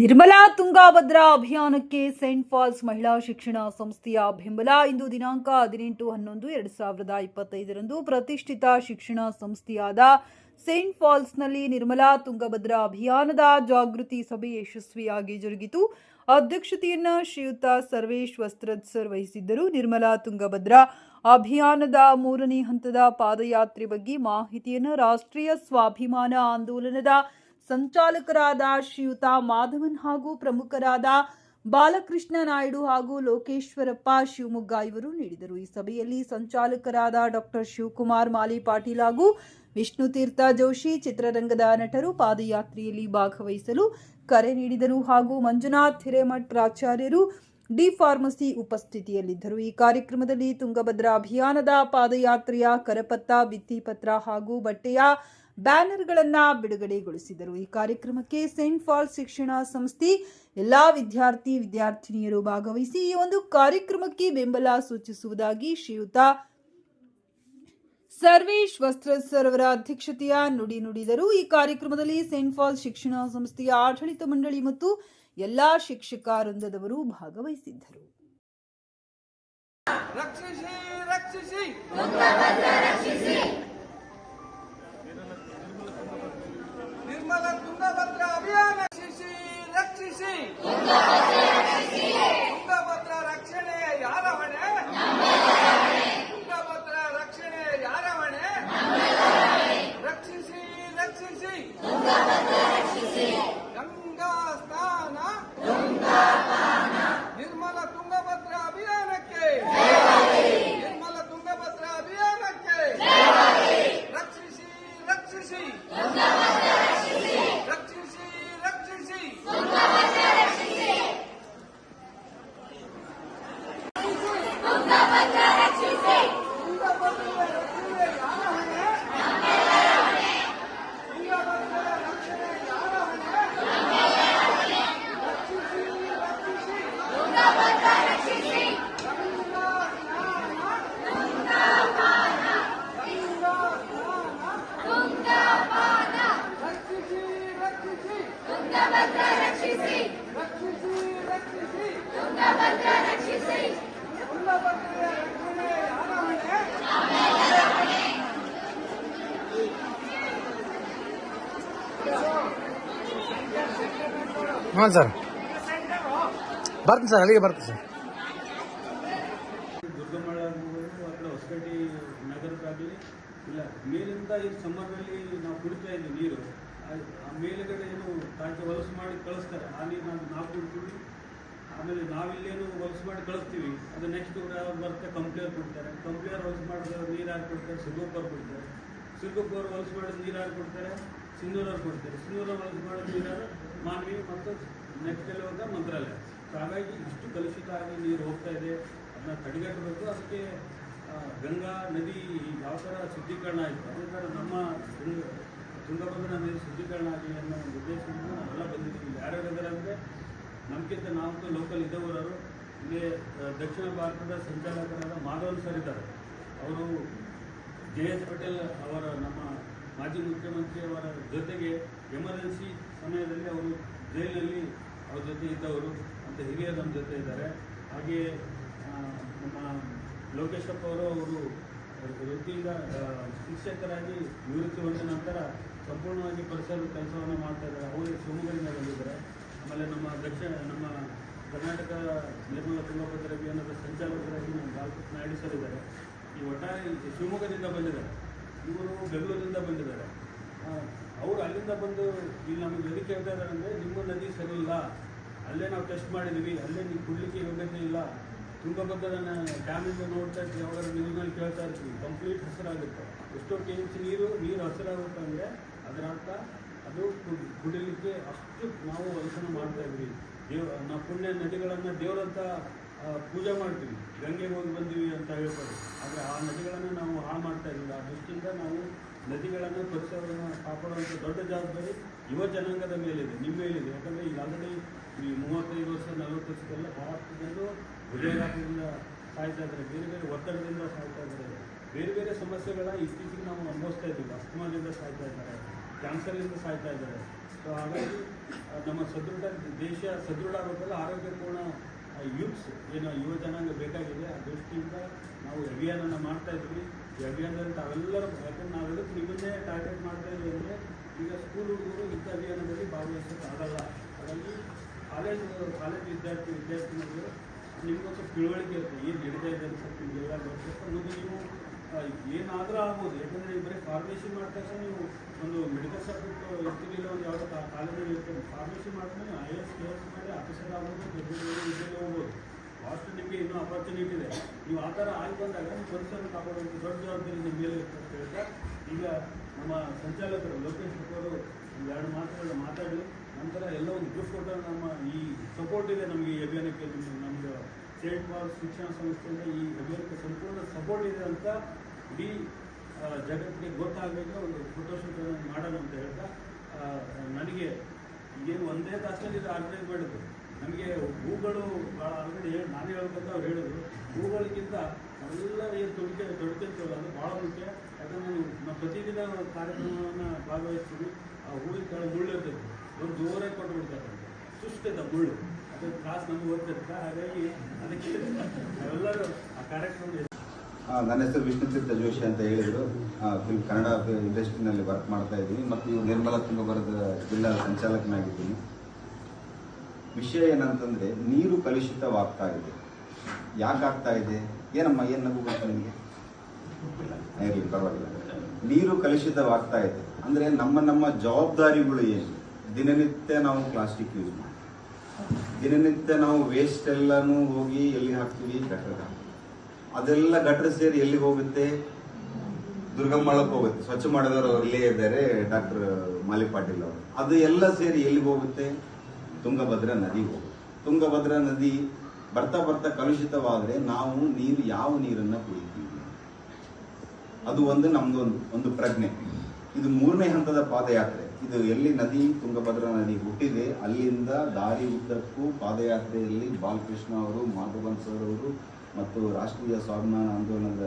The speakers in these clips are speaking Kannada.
ನಿರ್ಮಲಾ ತುಂಗಾಭದ್ರಾ ಅಭಿಯಾನಕ್ಕೆ ಸೆಂಟ್ ಫಾಲ್ಸ್ ಮಹಿಳಾ ಶಿಕ್ಷಣ ಸಂಸ್ಥೆಯ ಬೆಂಬಲ ಇಂದು ದಿನಾಂಕ ಹದಿನೆಂಟು ಹನ್ನೊಂದು, ಎರಡು ಸಾವಿರದ ಇಪ್ಪತ್ತೈದರಂದು ಪ್ರತಿಷ್ಠಿತ ಶಿಕ್ಷಣ ಸಂಸ್ಥೆಯಾದ ಸೇಂಟ್ ಫಾಲ್ಸ್ನಲ್ಲಿ ನಿರ್ಮಲಾ ತುಂಗಭದ್ರಾ ಅಭಿಯಾನದ ಜಾಗೃತಿ ಸಭೆ ಯಶಸ್ವಿಯಾಗಿ ಜರುಗಿತು. ಅಧ್ಯಕ್ಷತೆಯನ್ನು ಶ್ರೀಯುತ ಸರ್ವೇಶ್ ವಸ್ತ್ರದ್ ಸರ್ ವಹಿಸಿದ್ದರು. ನಿರ್ಮಲಾ ತುಂಗಭದ್ರಾ ಅಭಿಯಾನದ ಮೂರನೇ ಹಂತದ ಪಾದಯಾತ್ರೆ ಬಗ್ಗೆ ಮಾಹಿತಿಯನ್ನು ರಾಷ್ಟ್ರೀಯ ಸ್ವಾಭಿಮಾನ ಆಂದೋಲನದ ಸಂಚಾಲಕರಾದ ಶ್ರೀಯುತ ಮಾಧವನ್ ಹಾಗೂ ಪ್ರಮುಖರಾದ ಬಾಲಕೃಷ್ಣ ನಾಯ್ಡು ಹಾಗೂ ಲೋಕೇಶ್ವರಪ್ಪ ಶಿವಮೊಗ್ಗ ಇವರು ನೀಡಿದರು. ಈ ಸಭೆಯಲ್ಲಿ ಸಂಚಾಲಕರಾದ ಡಾಕ್ಟರ್ ಶಿವಕುಮಾರ್, ಮಾಲಿ ಪಾಟೀಲ್ ಹಾಗೂ ವಿಷ್ಣು ತೀರ್ಥ ಜೋಶಿ, ಚಿತ್ರರಂಗದ ನಟರು ಪಾದಯಾತ್ರೆಯಲ್ಲಿ ಭಾಗವಹಿಸಲು ಕರೆ ನೀಡಿದರು ಹಾಗೂ ಮಂಜುನಾಥ್ ಹಿರೇಮಠ್ ಪ್ರಾಚಾರ್ಯರು ಡಿ ಫಾರ್ಮಸಿ ಉಪಸ್ಥಿತಿಯಲ್ಲಿದ್ದರು. ಈ ಕಾರ್ಯಕ್ರಮದಲ್ಲಿ ತುಂಗಭದ್ರಾ ಅಭಿಯಾನದ ಪಾದಯಾತ್ರೆಯ ಕರಪತ್ರ ಭಿತ್ತಿಪತ್ರ ಹಾಗೂ ಬಟ್ಟೆಯ ಬ್ಯಾನರ್ಗಳನ್ನ ಬಿಡುಗಡೆಗೊಳಿಸಿದರು. ಈ ಕಾರ್ಯಕ್ರಮಕ್ಕೆ ಸೆಂಟ್ ಫಾಲ್ ಶಿಕ್ಷಣ ಸಂಸ್ಥೆ ಎಲ್ಲಾ ವಿದ್ಯಾರ್ಥಿ ವಿದ್ಯಾರ್ಥಿನಿಯರು ಭಾಗವಹಿಸಿ ಈ ಒಂದು ಕಾರ್ಯಕ್ರಮಕ್ಕೆ ಬೆಂಬಲ ಸೂಚಿಸುವುದಾಗಿ ಶ್ರೀಯುತ ಸರ್ವೇಶ್ ವಸ್ತ್ರ ಸರ್ವರ ಅಧ್ಯಕ್ಷತೆಯ ನುಡಿ ನುಡಿದರು. ಈ ಕಾರ್ಯಕ್ರಮದಲ್ಲಿ ಸೆಂಟ್ ಫಾಲ್ ಶಿಕ್ಷಣ ಸಂಸ್ಥೆಯ ಆಡಳಿತ ಮಂಡಳಿ ಮತ್ತು ಎಲ್ಲಾ ಶಿಕ್ಷಕ ವೃಂದದವರು ಭಾಗವಹಿಸಿದ್ದರು. ರಕ್ಷಿಸಿ ರಕ್ಷಿಸಿ. ನಿರ್ಮಲ ತುಂಗಭದ್ರ ಅಭಿಯಾನ ರಕ್ಷಿಸಿ ರಕ್ಷಿಸಿ ತುಂಗಭದ್ರ ರಕ್ಷಣೆ ಯಾರ ಹೊಣೆ ತುಂಗಭದ್ರ ರಕ್ಷಣೆ ಯಾರ ಹೊಣೆ ರಕ್ಷಿಸಿ ರಕ್ಷಿಸಿ ಗಂಗಾ ಸ್ನಾನ ನಿರ್ಮಲ ತುಂಗಭದ್ರ ಅಭಿಯಾನಕ್ಕೆ ನಿರ್ಮಲ ತುಂಗಭದ್ರ ಅಭಿಯಾನಕ್ಕೆ ರಕ್ಷಿಸಿ ರಕ್ಷಿಸಿ ರಕ್ಷಿಸಿ ರಕ್ಷಿಸಿ ತುಂಗಭದ್ರೆಯ ರಕ್ಷಣೆ ಯಾರ ಹೊಣೆ? ತುಂಗಭದ್ರೆಯ ರಕ್ಷಣೆ ಯಾರ ಹೊಣೆ? ರಕ್ಷಿಸಿ ರಕ್ಷಿಸಿ ಗಂಗಾ ಸ್ನಾನ ರಕ್ಷಿಸಿ ರಕ್ಷಿಸಿ ರಕ್ಷಿಸಿ ರಕ್ಷಿಸಿ ತುಂಗಭದ್ರೆಯ ರಕ್ಷಣೆ ಯಾರ ಹೊಣೆ ಹಾಂ ಸರ್ ಬರ್ತೀನಿ ಸರ್ ಅಲ್ಲಿಗೆ ಬರ್ತೀನಿ ಸರ್ ಆಗ್ಬೋದು ಅಥವಾ ಹೊಸಪೇಟೆ ನಗರಕ್ಕಾಗಲಿ ಇಲ್ಲ, ಮೇಲಿಂದ ಈ ಸಮ್ಮರ್ನಲ್ಲಿ ನಾವು ಕುಡಿತಾ ಇದ್ದೀವಿ ನೀರು, ಆ- ಮೇಲುಗಡೆ ಏನು ತಾಚೆ ಹೊಲಸು ಮಾಡಿ ಕಳಿಸ್ತಾರೆ. ಆ ನೀರು ನಾವು ನಾವು ಕುಡ್ತೀವಿ ಆಮೇಲೆ ನಾವಿಲ್ಲೇನು ವರ್ಕ್ಸ್ ಮಾಡಿ ಕಳಿಸ್ತೀವಿ. ಅದು ನೆಕ್ಸ್ಟ್ ಅವ್ರು ಬರುತ್ತೆ ಕಂಪ್ಲೇರ್ ಕೊಡ್ತಾರೆ. ಕಂಪ್ಲೇರ್ ವರ್ಕ್ಸ್ ಮಾಡಿದ್ರೆ ನೀರು ಹಾಕಿ ಕೊಡ್ತಾರೆ ಸಿಗೋಪರ್ ಕೊಡ್ತಾರೆ ಸಿಗೋಪರ್ ಹೊಲ್ಸ್ ಮಾಡಿದ್ರೆ ನೀರು ಹಾಕಿ ಕೊಡ್ತಾರೆ ಸಿಂಧೂರವ್ರು ಕೊಡ್ತಾರೆ. ಸಿಂಧೂರ ವರ್ಕ್ಸ್ ಮಾಡಿದ ನೀರು ಮಾನ್ವಿ ಮತ್ತು ನೆಕ್ಸ್ಟ್ ಎಲ್ಲಿ ಹೋದ ಮಂತ್ರಾಲಯ. ಹಾಗಾಗಿ ಇಷ್ಟು ಕಲುಷಿತ ಆಗಿ ನೀರು ಹೋಗ್ತಾ ಇದೆ. ಅದನ್ನ ತಡೆಗಟ್ಟಬೇಕು. ಅದಕ್ಕೆ ಗಂಗಾ ನದಿ ಯಾವ ಥರ ಶುದ್ಧೀಕರಣ ಆಯಿತು. ಅದೇ ಥರ ನಮ್ಮ ತುಂಗ ತುಂಗಭದ್ರಾ ನದಿ ಶುದ್ಧೀಕರಣ ಆಗಲಿ ಅನ್ನೋ ಒಂದು ಉದ್ದೇಶದಿಂದ ನಾವೆಲ್ಲ ಬಂದಿದ್ದೀವಿ. ಯಾರ್ಯಾರು ಅಂದರೆ ನಮ್ಗಿಂತ ನಾಲ್ಕು ಲೋಕಲ್ ಇದ್ದವರು ಇಲ್ಲಿ ದಕ್ಷಿಣ ಭಾರತದ ಸಂಚಾಲಕರಾದ ಮಾಧವನ್ ಸರ್ ಇದ್ದಾರೆ. ಅವರು ಜೆ ಎಸ್ ಪಟೇಲ್ ಅವರ ನಮ್ಮ ಮಾಜಿ ಮುಖ್ಯಮಂತ್ರಿ ಅವರ ಜೊತೆಗೆ ಎಮರ್ಜೆನ್ಸಿ ಸಮಯದಲ್ಲಿ ಅವರು ಜೈಲಿನಲ್ಲಿ ಅವ್ರ ಜೊತೆ ಇದ್ದವರು ಅಂತ ಹಿರಿಯರು ನಮ್ಮ ಜೊತೆ ಇದ್ದಾರೆ. ಹಾಗೆಯೇ ನಮ್ಮ ಲೋಕೇಶಪ್ಪ ಅವರು ಅವರು ವೃತ್ತಿಯಿಂದ ಶಿಕ್ಷಕರಾಗಿ ನಿವೃತ್ತಿ ಹೊಂದಿದ ನಂತರ ಸಂಪೂರ್ಣವಾಗಿ ಪರಿಸರ ಕೆಲಸವನ್ನು ಮಾಡ್ತಾ ಇದ್ದಾರೆ. ಅವರೇ ಶಿವಮೊಗ್ಗದಿಂದ ಬಂದಿದ್ದಾರೆ. ಆಮೇಲೆ ನಮ್ಮ ದಕ್ಷಿಣ ನಮ್ಮ ಕರ್ನಾಟಕ ನಿರ್ಮಲ ತುಂಗಭದ್ರ ಅಭಿಯಾನದ ಸಂಚಾಲಕರಾಗಿ ನಮ್ಮ ಬಾಲಕೃಷ್ಣ ನಾಯ್ಡು ಸರ್ ಇದ್ದಾರೆ. ಈ ಒಟ್ಟಾರೆ ಶಿವಮೊಗ್ಗದಿಂದ ಬಂದಿದ್ದಾರೆ. ಇವರು ಬೆಂಗಳೂರಿಂದ ಬಂದಿದ್ದಾರೆ. ಅವರು ಅಲ್ಲಿಂದ ಬಂದು ಇಲ್ಲಿ ನಮಗೆ ಎದಕ್ಕೆ ಹೇಳ್ತಾ ಇದ್ದಾರೆ ಅಂದರೆ ನಿಮ್ಮ ನದಿ ಸರಿ ಅಲ್ಲೇ ನಾವು ಟೆಸ್ಟ್ ಮಾಡಿದ್ದೀವಿ. ಅಲ್ಲೇ ನೀವು ಕುಡಲಿಕ್ಕೆ ಯೋಗ್ಯತೆ ಇಲ್ಲ. ತುಂಗಭದ್ರನ ಡ್ಯಾಮಿಂದ ನೋಡ್ತಾ ಇರ್ತೀವಿ ಯಾವಾಗ ನ್ಯೂಸ್ನಲ್ಲಿ ಕೇಳ್ತಾ ಇರ್ತೀವಿ. ಕಂಪ್ಲೀಟ್ ಹಸಿರಾಗುತ್ತೆ. ಎಷ್ಟೋ ಸಿ ನೀರು ನೀರು ಹಸಿರಾಗುತ್ತೆ ಅಂದರೆ ಅದರ ಅರ್ಥ ಅದು ಕುಡ್- ಕುಡಿಲಿಕ್ಕೆ ಅಷ್ಟು ನಾವು ಕೆಲಸನ ಮಾಡ್ತಾ ಇದ್ವಿ ದೇವ ನಾವು ಪುಣ್ಯ ನದಿಗಳನ್ನು ದೇವರಂತ ಪೂಜೆ ಮಾಡ್ತೀವಿ. ಗಂಗೆಗೆ ಹೋಗಿ ಬಂದೀವಿ ಅಂತ ಹೇಳ್ತಾರೆ. ಆದರೆ ಆ ನದಿಗಳನ್ನು ನಾವು ಹಾಳು ಮಾಡ್ತಾ ಇದ್ದೀವಿ. ಆ ದೃಷ್ಟಿಯಿಂದ ನಾವು ನದಿಗಳನ್ನು ಪರಿಸರವನ್ನು ಕಾಪಾಡುವಂಥ ದೊಡ್ಡ ಜವಾಬ್ದಾರಿ ಯುವ ಜನಾಂಗದ ಮೇಲಿದೆ, ನಿಮ್ಮ ಮೇಲಿದೆ. ಯಾಕಂದರೆ ಈಗ ಆಲ್ರೆಡಿ ಈ ಮೂವತ್ತೈದು ವರ್ಷ, ನಲವತ್ತು ವರ್ಷದಲ್ಲ ಭಾರತದಲ್ಲೂ ಜನರು ಹೃದಯಾಘಾತದಿಂದ ಸಾಯ್ತಾ ಇದ್ದಾರೆ. ಬೇರೆ ಬೇರೆ ಒತ್ತಡದಿಂದ ಸಾಯ್ತಾ ಇದ್ದಾರೆ. ಬೇರೆ ಬೇರೆ ಸಮಸ್ಯೆಗಳ ಇತ್ತೀಚೆಗೆ ನಾವು ಅನುಭವಿಸ್ತಾ ಇದ್ದೀವಿ. ಅಸ್ತಮಾದಿಂದ ಸಾಯ್ತಾ ಇದ್ದಾರೆ. ಕ್ಯಾನ್ಸರ್ನಿಂದ ಸಾಯ್ತಾ ಇದ್ದಾರೆ. ಸೊ ಹಾಗಾಗಿ ನಮ್ಮ ಸದೃಢ ದೇಶ, ಸದೃಢ ಆಗೋದಲ್ಲ ಆರೋಗ್ಯಪೂರ್ಣ ಯೂತ್ಸ್, ಏನು ಯುವ ಜನಾಂಗ ಬೇಕಾಗಿದೆ, ಆ ದೃಷ್ಟಿಯಿಂದ ನಾವು ಅಭಿಯಾನ ಮಾಡ್ತಾ ಇದ್ವಿ ಈ ಅಭಿಯಾನದಲ್ಲಿ ತಾವೆಲ್ಲರೂ ಯಾಕಂದ್ರೆ ನಾವೆಲ್ಲರೂ ನಿಮ್ಮನ್ನೇ ಟಾರ್ಗೆಟ್ ಮಾಡ್ತಾ ಇದ್ದೀವಿ ಅಂದರೆ ಈಗ ಸ್ಕೂಲ್ ಹುಡುಗರು ಇಂಥ ಅಭಿಯಾನದಲ್ಲಿ ಭಾಗವಹಿಸೋಕೆ ಆಗಲ್ಲ. ಹಾಗಾಗಿ ಕಾಲೇಜ್ ಕಾಲೇಜ್ ವಿದ್ಯಾರ್ಥಿ ವಿದ್ಯಾರ್ಥಿನಿಗಳು ನಿಮಗೊಂದು ತಿಳುವಳಿಕೆ ಇರುತ್ತೆ. ಏನು ನಡೀತಾ ಇದೆ ಅಂತ ನಿಮಗೆಲ್ಲ ಗೊತ್ತಿರುತ್ತೆ. ಮುಂದೆ ನೀವು ಏನಾದರೂ ಆಗ್ಬೋದು. ಯಾಕಂದರೆ ಬರೀ ಫಾರ್ಮೇಸಿ ಮಾಡಿದ ತಕ್ಷಣ ನೀವು ಒಂದು ಮೆಡಿಕಲ್ ಸಬ್ಜೆಕ್ಟ್ ಇಲ್ಲ ಒಂದು ಯಾವುದೋ ಕಾಲೇಜಲ್ಲಿ ಇರ್ತೀವಿ ಫಾರ್ಮೇಸಿ ಮಾಡಿದ್ರೆ ಐ ಎಸ್ ಕೆ ಎಸ್ ಮಾಡಿ ಆಫೀಸರ್ ಆಗ್ಬೋದು ದೊಡ್ಡ ಹೋಗ್ಬೋದು ಫಾಸ್ಟ್ ನಿಮಗೆ ಇನ್ನೂ ಅಪರ್ಚುನಿಟಿ ಇದೆ. ನೀವು ಆ ಥರ ಆಗಿ ಬಂದಾಗ ನಿಮ್ಮ ಪರಿಸರ ಕಾಪಾಡುವಂಥ ದೊಡ್ಡ ಜವಾಬ್ದಾರಿ ನಿಮ್ಮ ಮೇಲೆ ಇರ್ತದೆ ಹೇಳ್ತಾ, ಈಗ ನಮ್ಮ ಸಂಚಾಲಕರು ಲೋಕೇಶ್ ಅವರು ಎರಡು ಮಾತುಗಳನ್ನ ಮಾತಾಡಿ, ನಂತರ ಎಲ್ಲ ಒಂದು ಗ್ರೂಪ್ ಕೊಟ್ಟರೆ ನಮ್ಮ ಈ ಸಪೋರ್ಟ್ ಇದೆ ನಮಗೆ ಈ ಅಭಿಯಾನಕ್ಕೆ ನಿಮ್ಮ ನಮ್ಮದು ಸ್ಟೇಟ್ ಬಾಲ್ ಶಿಕ್ಷಣ ಸಂಸ್ಥೆಯಿಂದ ಈ ಅಭಿಯಾನಕ್ಕೆ ಸಂಪೂರ್ಣ ಸಪೋರ್ಟ್ ಇದೆ ಅಂತ ಇಡೀ ಜಗತ್ತಿಗೆ ಗೊತ್ತಾಗಬೇಕು, ಒಂದು ಫೋಟೋಶೂಟ್ ಮಾಡೋಣ ಅಂತ ಹೇಳ್ತಾ ನನಗೆ ಏನು ಒಂದೇ ತಾಸಲ್ಲಿ ಇದು ಆರ್ಗನೈಸ್ ಮಾಡಿದ್ರು ನಮಗೆ ಹೂಗಳು ಭಾಳ ಆಲ್ರೆಡಿ ಹೇಳಿ, ನಾನು ಹೇಳ್ಬೇಕಂತ ಅವ್ರು ಹೇಳಿದ್ರು. ಹೂಗಳಿಗಿಂತ ಎಲ್ಲ ಏನು ತೊಡಕೆ ತೊಡ್ಕೊಂತೀವಲ್ಲ ಅದು ಭಾಳ ಮುಖ್ಯ. ಯಾಕಂದ್ರೆ ನಾವು ಪ್ರತಿದಿನ ಕಾರ್ಯಕ್ರಮವನ್ನು ಭಾಗವಹಿಸ್ತೀವಿ, ಆ ಹೂವಿನ ಕೆಳಗೆ ಮುಳ್ಳು ಒಂದು ಜೋರಾಗಿ ಕೊಟ್ಟು ಬಿಡ್ತಾರೆ ಸುಸ್ತಿದೆ ಮುಳ್ಳು. ನನ್ನ ಹೆಸರು ವಿಷ್ಣುತೀರ್ಥ ಜೋಶಿ ಅಂತ ಹೇಳಿದರು. ಫಿಲ್ಮ್ ಕನ್ನಡ ಇಂಡಸ್ಟ್ರಿನಲ್ಲಿ ವರ್ಕ್ ಮಾಡ್ತಾ ಇದ್ದೀನಿ. ಮತ್ತು ಇವು ನಿರ್ಮಲಾ ತುಂಗಭದ್ರದ ಜಿಲ್ಲಾ ಸಂಚಾಲಕನಾಗಿದ್ದೀನಿ. ವಿಷಯ ಏನಂತಂದ್ರೆ, ನೀರು ಕಲುಷಿತವಾಗ್ತಾ ಇದೆ. ಯಾಕಾಗ್ತಾ ಇದೆ? ಏನಮ್ಮ, ಏನು ನಗು ಗೊತ್ತಾ ಪರವಾಗಿಲ್ಲ. ನೀರು ಕಲುಷಿತವಾಗ್ತಾ ಇದೆ. ಅಂದ್ರೆ ನಮ್ಮ ನಮ್ಮ ಜವಾಬ್ದಾರಿಗಳು ಏನು? ದಿನನಿತ್ಯ ನಾವು ಪ್ಲಾಸ್ಟಿಕ್ ಯೂಸ್ ಮಾಡ್ತೀವಿ. ದಿನನಿತ್ಯ ನಾವು ವೇಸ್ಟ್ ಎಲ್ಲಾನು ಹೋಗಿ ಎಲ್ಲಿ ಹಾಕ್ತೀವಿ? ಗಟ್ರದ ಅದೆಲ್ಲ ಗಟ್ರ ಸೇರಿ ಎಲ್ಲಿ ಹೋಗುತ್ತೆ? ದುರ್ಗಮ್ಮಳಕ್ಕೆ ಹೋಗುತ್ತೆ. ಸ್ವಚ್ಛ ಮಾಡಿದವರು ಅಲ್ಲೇ ಇದ್ದಾರೆ, ಡಾಕ್ಟರ್ ಮಾಲಿಕ್ ಪಾಟೀಲ್ ಅವರು. ಅದು ಎಲ್ಲ ಸೇರಿ ಎಲ್ಲಿಗೆ ಹೋಗುತ್ತೆ? ತುಂಗಭದ್ರಾ ನದಿಗೆ ಹೋಗುತ್ತೆ. ತುಂಗಭದ್ರಾ ನದಿ ಬರ್ತಾ ಬರ್ತಾ ಕಲುಷಿತವಾದರೆ ನಾವು ನೀರು ಯಾವ ನೀರನ್ನ ಕುಡಿತೀವಿ? ಅದು ಒಂದು ನಮ್ದು ಒಂದು ಪ್ರಜ್ಞೆ. ಇದು ಮೂರನೇ ಹಂತದ ಪಾದಯಾತ್ರೆ. ಇದು ಎಲ್ಲಿ ನದಿ ತುಂಗಭದ್ರಾ ನದಿ ಹುಟ್ಟಿದೆ, ಅಲ್ಲಿಂದ ದಾರಿ ಉದ್ದಕ್ಕೂ ಪಾದಯಾತ್ರೆಯಲ್ಲಿ ಬಾಲಕೃಷ್ಣ ಅವರು, ಮಾಧವನ್ ಸರ್ ಅವರು ಮತ್ತು ರಾಷ್ಟ್ರೀಯ ಸ್ವಾಭಿಮಾನ ಆಂದೋಲನದ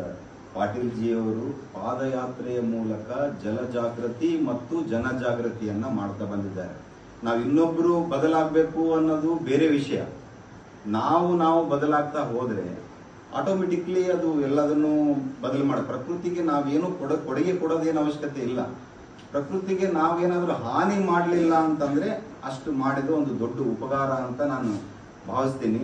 ಪಾಟೀಲ್ ಜಿ ಅವರು ಪಾದಯಾತ್ರೆಯ ಮೂಲಕ ಜಲ ಜಾಗೃತಿ ಮತ್ತು ಜನಜಾಗೃತಿಯನ್ನ ಮಾಡ್ತಾ ಬಂದಿದ್ದಾರೆ. ನಾವು ಇನ್ನೊಬ್ರು ಬದಲಾಗಬೇಕು ಅನ್ನೋದು ಬೇರೆ ವಿಷಯ. ನಾವು ನಾವು ಬದಲಾಗ್ತಾ ಹೋದ್ರೆ ಆಟೋಮೆಟಿಕ್ಲಿ ಅದು ಎಲ್ಲದನ್ನು ಬದಲು ಮಾಡ. ಪ್ರಕೃತಿಗೆ ನಾವೇನು ಕೊಡ, ಕೊಡುಗೆ ಕೊಡೋದೇನು ಅವಶ್ಯಕತೆ ಇಲ್ಲ. ಪ್ರಕೃತಿಗೆ ನಾವೇನಾದರೂ ಹಾನಿ ಮಾಡಲಿಲ್ಲ ಅಂತಂದ್ರೆ ಅಷ್ಟು ಮಾಡಿದ ಒಂದು ದೊಡ್ಡ ಉಪಕಾರ ಅಂತ ನಾನು ಭಾವಿಸ್ತೀನಿ.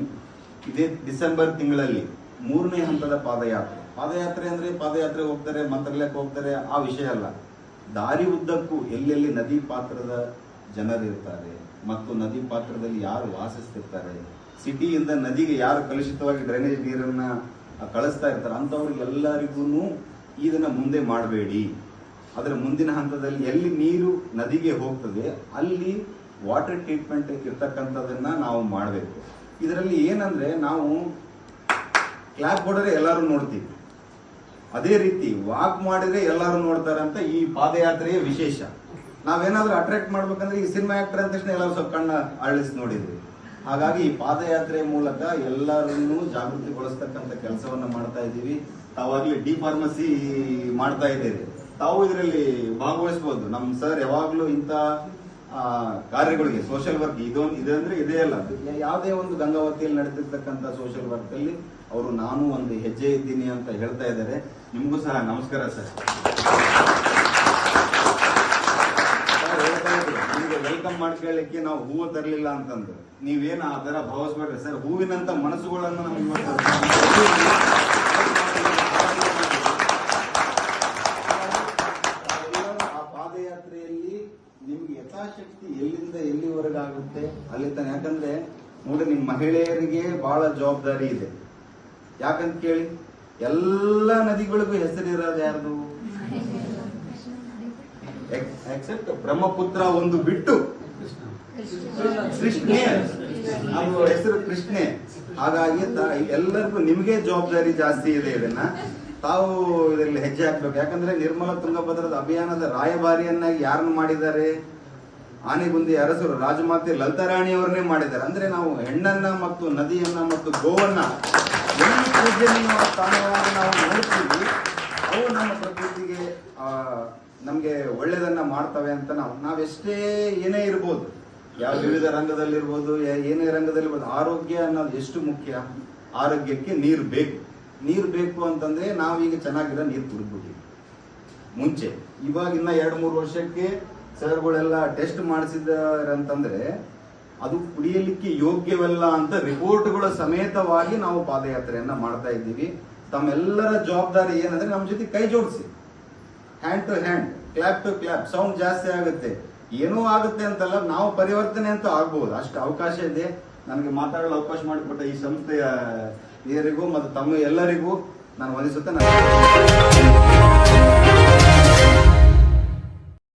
ಇದೇ ಡಿಸೆಂಬರ್ ತಿಂಗಳಲ್ಲಿ ಮೂರನೇ ಹಂತದ ಪಾದಯಾತ್ರೆ. ಪಾದಯಾತ್ರೆ ಅಂದ್ರೆ ಪಾದಯಾತ್ರೆ ಹೋಗ್ತಾರೆ, ಮಂತ್ರಾಲಯಕ್ಕೆ ಹೋಗ್ತಾರೆ, ಆ ವಿಷಯ ಅಲ್ಲ. ದಾರಿ ಉದ್ದಕ್ಕೂ ಎಲ್ಲೆಲ್ಲಿ ನದಿ ಪಾತ್ರದ ಜನರಿರ್ತಾರೆ ಮತ್ತು ನದಿ ಪಾತ್ರದಲ್ಲಿ ಯಾರು ವಾಸಿಸ್ತಿರ್ತಾರೆ, ಸಿಟಿಯಿಂದ ನದಿಗೆ ಯಾರು ಕಲುಷಿತವಾಗಿ ಡ್ರೈನೇಜ್ ನೀರನ್ನ ಕಳಿಸ್ತಾ ಇರ್ತಾರೆ ಅಂಥವ್ರಿಗೆಲ್ಲರಿಗೂ ಇದನ್ನ ಮುಂದೆ ಮಾಡಬೇಡಿ. ಅದರ ಮುಂದಿನ ಹಂತದಲ್ಲಿ ಎಲ್ಲಿ ನೀರು ನದಿಗೆ ಹೋಗ್ತದೆ, ಅಲ್ಲಿ ವಾಟರ್ ಟ್ರೀಟ್ಮೆಂಟ್ ಇರ್ತಕ್ಕಂಥದನ್ನ ನಾವು ಮಾಡಬೇಕು. ಇದರಲ್ಲಿ ಏನಂದ್ರೆ ನಾವು ಕ್ಲಾಪ್ ಹೊಡೆದ್ರೆ ಎಲ್ಲರೂ ನೋಡ್ತೀವಿ. ಅದೇ ರೀತಿ ವಾಕ್ ಮಾಡಿದ್ರೆ ಎಲ್ಲರೂ ನೋಡ್ತಾರೆ ಅಂತ ಈ ಪಾದಯಾತ್ರೆಯ ವಿಶೇಷ. ನಾವೇನಾದ್ರೂ ಅಟ್ರಾಕ್ಟ್ ಮಾಡ್ಬೇಕಂದ್ರೆ ಈ ಸಿನಿಮಾ ಆಕ್ಟರ್ ಅಂದ ತಕ್ಷಣ ಎಲ್ಲರೂ ಸ್ವಲ್ಪ ಕಣ್ಣ ಅಳಿಸಿ ನೋಡಿದ್ವಿ. ಹಾಗಾಗಿ ಈ ಪಾದಯಾತ್ರೆ ಮೂಲಕ ಎಲ್ಲರನ್ನೂ ಜಾಗೃತಿಗೊಳಿಸ್ತಕ್ಕಂಥ ಕೆಲಸವನ್ನ ಮಾಡ್ತಾ ಇದ್ದೀವಿ. ತಾವಾಗ್ಲಿ ಡಿ ಫಾರ್ಮಸಿ ಮಾಡ್ತಾ ಇದ್ದೀರಿ ತಾವು ಇದರಲ್ಲಿ ಭಾಗವಹಿಸಬಹುದು. ನಮ್ಮ ಸರ್ ಯಾವಾಗ್ಲೂ ಇಂಥ ಕಾರ್ಯಗಳಿಗೆ ಸೋಷಿಯಲ್ ವರ್ಕ್ ಇದೊಂದು ಅಂದ್ರೆ ಇದೇ ಅಲ್ಲ ಯಾವುದೇ ಒಂದು ಗಂಗಾವತಿಯಲ್ಲಿ ನಡೆದಿರ್ತಕ್ಕಂತ ಸೋಷಿಯಲ್ ವರ್ಕ್ ಅಲ್ಲಿ ಅವರು ನಾನು ಒಂದು ಹೆಜ್ಜೆ ಇದ್ದೀನಿ ಅಂತ ಹೇಳ್ತಾ ಇದ್ದಾರೆ. ನಿಮಗೂ ಸಹ ನಮಸ್ಕಾರ ಸರ್. ನಿಮಗೆ ವೆಲ್ಕಮ್ ಮಾಡ್ಕೊಳ್ಳಿಕ್ಕೆ ನಾವು ಹೂವು ತರಲಿಲ್ಲ ಅಂತಂದು ನೀವೇನು ಆ ತರ ಭಾವಿಸ್ಬೇಡ್ರಿ ಸರ್? ಹೂವಿನಂತ ಮನಸ್ಸುಗಳನ್ನು ನಮ್ಗೆ ತಾವೆಲ್ಲರೂ ಆ ಪಾದಯಾತ್ರೆಯಲ್ಲಿ ನಿಮ್ಗೆ ಯಥಾಶಕ್ತಿ ಎಲ್ಲಿಂದ ಎಲ್ಲಿವರೆಗೆ ಆಗುತ್ತೆ ಅಲ್ಲಿ ತಾನೆ. ಯಾಕಂದ್ರೆ ನೋಡಿ, ನಿಮ್ ಮಹಿಳೆಯರಿಗೆ ಬಹಳ ಜವಾಬ್ದಾರಿ ಇದೆ. ಯಾಕಂತ ಕೇಳಿ? ಎಲ್ಲ ನದಿಗಳಿಗೂ ಹೆಸರಿರೋದು ಯಾರ್ದು? ಎಕ್ಸೆಪ್ಟ್ ಬ್ರಹ್ಮಪುತ್ರ ಒಂದು ಬಿಟ್ಟು ಕೃಷ್ಣೆ. ಅದು ಹೆಸರು ಕೃಷ್ಣೆ. ಹಾಗಾಗಿ ಎಲ್ಲರಿಗೂ ನಿಮಗೆ ಜವಾಬ್ದಾರಿ ಜಾಸ್ತಿ ಇದೆ ಇದನ್ನ. ತಾವು ಇದರಲ್ಲಿ ಹೆಜ್ಜೆ ಹಾಕ್ಬೇಕು. ಯಾಕಂದ್ರೆ ನಿರ್ಮಲ ತುಂಗಭದ್ರದ ಅಭಿಯಾನದ ರಾಯಭಾರಿಯನ್ನಾಗಿ ಯಾರನ್ನು ಮಾಡಿದ್ದಾರೆ? ಆನೆಗುಂದಿ ಅರಸರು ರಾಜಮಾತೆ ಲಲಿತಾರಾಣಿ ಅವರನ್ನೇ ಮಾಡಿದ್ದಾರೆ. ಅಂದ್ರೆ ನಾವು ಹೆಣ್ಣನ್ನ ಮತ್ತು ನದಿಯನ್ನ ಮತ್ತು ಗೋವನ್ನ ಪೂಜನೀಯ ಸ್ಥಾನವಾಗಿ ನಾವು ನೋಡ್ತೀವಿ. ಅವು ನಮ್ಮ ಪ್ರಕೃತಿಗೆ ನಮ್ಗೆ ಒಳ್ಳೇದನ್ನ ಮಾಡ್ತವೆ ಅಂತ ನಾವು ನಾವೆಷ್ಟೇ ಏನೇ ಇರ್ಬೋದು. ಯಾವ ವಿವಿಧ ರಂಗದಲ್ಲಿರ್ಬೋದು ಏನೇ ರಂಗದಲ್ಲಿರ್ಬೋದು, ಆರೋಗ್ಯ ಅನ್ನೋದು ಎಷ್ಟು ಮುಖ್ಯ? ಆರೋಗ್ಯಕ್ಕೆ ನೀರು ಬೇಕು. ನೀರು ಬೇಕು ಅಂತಂದ್ರೆ ನಾವೀಗ ಚೆನ್ನಾಗಿರೋ ನೀರು ಕುಡಿದ್ಬಿಟ್ಟಿವಿ ಮುಂಚೆ. ಇವಾಗ ಇನ್ನ ಎರಡು ಮೂರು ವರ್ಷಕ್ಕೆ ಸರ್ಗಳೆಲ್ಲ ಟೆಸ್ಟ್ ಮಾಡಿಸಿದಾರೆ ಅಂತಂದ್ರೆ ಅದು ಕುಡಿಯಲಿಕ್ಕೆ ಯೋಗ್ಯವಲ್ಲ ಅಂತ ರಿಪೋರ್ಟ್ಗಳ ಸಮೇತವಾಗಿ ನಾವು ಪಾದಯಾತ್ರೆಯನ್ನ ಮಾಡ್ತಾ ಇದ್ದೀವಿ. ತಮ್ಮೆಲ್ಲರ ಜವಾಬ್ದಾರಿ ಏನಂದ್ರೆ ನಮ್ಮ ಜೊತೆ ಕೈ ಜೋಡಿಸಿ. Hand to hand clap to clap sound ಜಾಸ್ತಿ ಆಗುತ್ತೆ. ಏನೂ ಆಗುತ್ತೆ ಅಂತಲ್ಲ, ನಾವು ಪರಿವರ್ತನೆ ಅಂತ ಆಗ್ಬಹುದು ಅಷ್ಟು ಅವಕಾಶ ಇದೆ. ನನಗೆ ಮಾತಾಡಲು ಅವಕಾಶ ಮಾಡಿಕೊಟ್ಟ ಈ ಸಂಸ್ಥೆಯ ಹಿರಿಯರಿಗೂ ಮತ್ತು ತಮ್ಮ ಎಲ್ಲರಿಗೂ ನಾನು ವಂದಿಸುತ್ತೆ